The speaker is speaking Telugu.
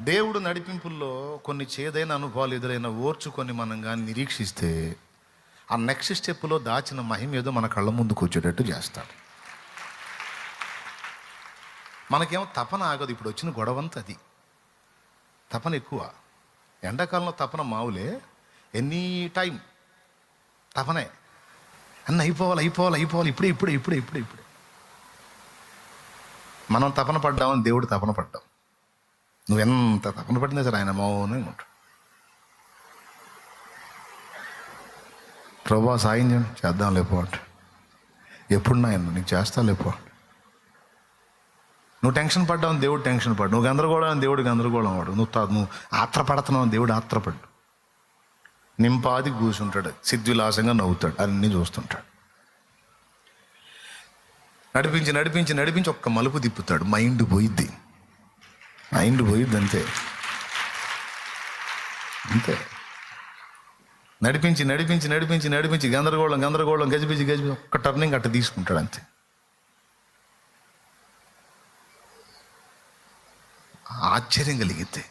దేవుడు నడిపింపుల్లో కొన్ని చేదైన అనుభవాలు ఎదురైన ఓర్చుకొని మనం కానీ నిరీక్షిస్తే ఆ నెక్స్ట్ స్టెప్లో దాచిన మహిమ ఏదో మన కళ్ళ ముందుకు వచ్చేటట్టు చేస్తాడు. మనకేమో తపన ఆగదు ఇప్పుడు వచ్చిన గొడవంతా అది. తపన ఎక్కువ. ఎండాకాలంలో తపన మావులే. Any time తపనే. అన్న అయిపోవాలి అయిపోవాలి అయిపోవాలి. ఇప్పుడే ఇప్పుడే ఇప్పుడే ఇప్పుడే ఇప్పుడే. మనం తపన పడ్డామని దేవుడు తపన పడ్డాం. నువ్వెంత తపన పడినా సరే ఆయన మౌనంగా ఉంటాడు ప్రభా సాయం చేయండి. చేద్దాం లేపోవట్ ఎప్పుడు నాయన? నీకు చేస్తా లేపోవట్ నువ్వు టెన్షన్ పడ్డావు దేవుడు టెన్షన్ పడ్డు. నువ్వు గందరగోళం దేవుడు గందరగోళం వాడు నువ్వు నువ్వు ఆత్రపడుతున్నావు దేవుడు ఆత్రపడ్డు. నింపాది కూర్చుంటాడు సిద్విలాసంగా నవ్వుతాడు. అన్నీ చూస్తుంటాడు. నడిపించి నడిపించి నడిపించి ఒక్క మలుపు తిప్పుతాడు. మైండ్ పోయిద్ది. మైండ్ పోయిద్ది అంతే. అంతే నడిపించి నడిపించి నడిపించి నడిపించి గందరగోళం గందరగోళం గజిబిజి గజిబిజి ఒక్క టర్నింగ్ అట్ట తీసుకుంటాడు అంతే. ఆశ్చర్యం కలిగితే